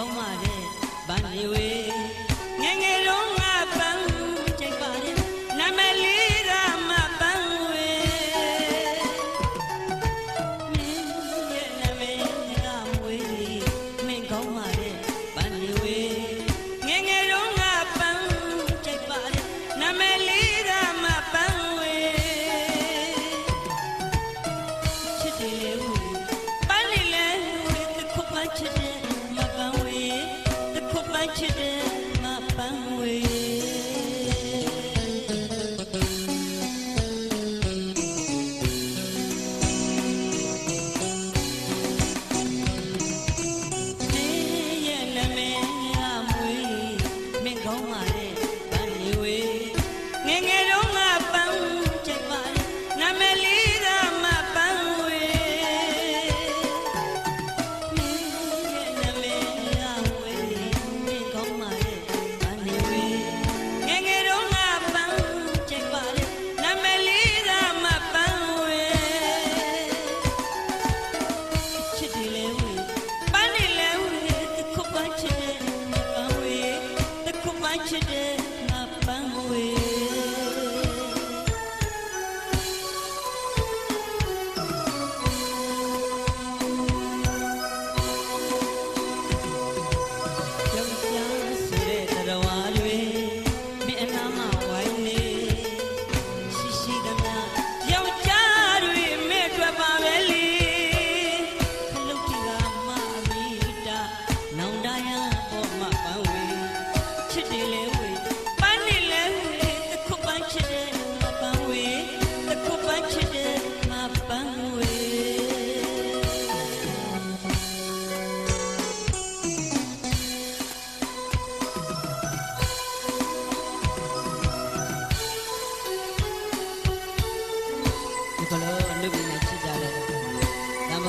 ကောင်းမှတဲ့ဗန်နေဝေ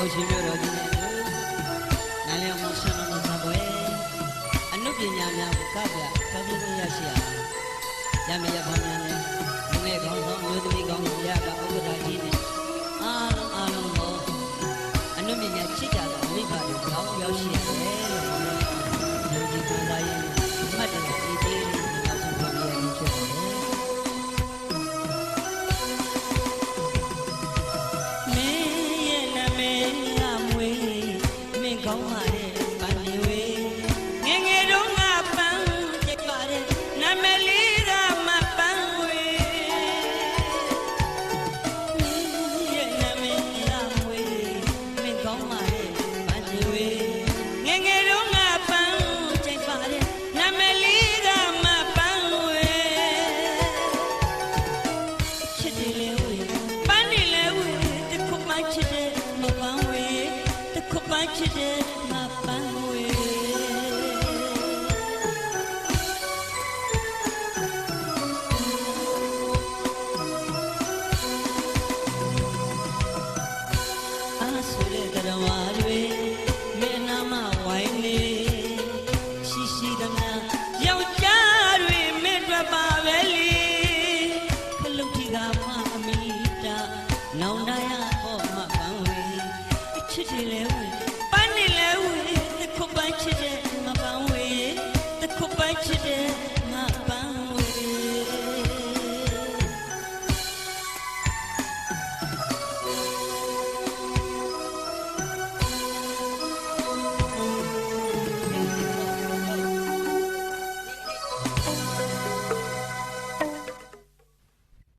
တန်ဖိုးရှင်မျိုးတော်ကြီးနဲ့တို့နိုင်လျောင်မဆန္ဒမသပွဲအနုပညာများကိုကပြဖန်ပြီးရရှိရရမရပါများနဲ့လူငယ်ကောင်းဆောင်မျိုးသမီးကောင်းဆောင်ရကဥပ ကောင်းပါတဲ့ပန်းနေဝေ တခုမှချစ်တယ်မပန်းဝေအားဆိုတဲ့ကရဝါတွေမျက်နှာမဝိုင်းနေရှိရှိသမျှယောက်ျားတွေမင်းတို့ပါပဲလေခလုတ်ကြီးကမအမီတာနောင်တရပေါ်မှာပန်းဝေချစ်တယ်လေဝေ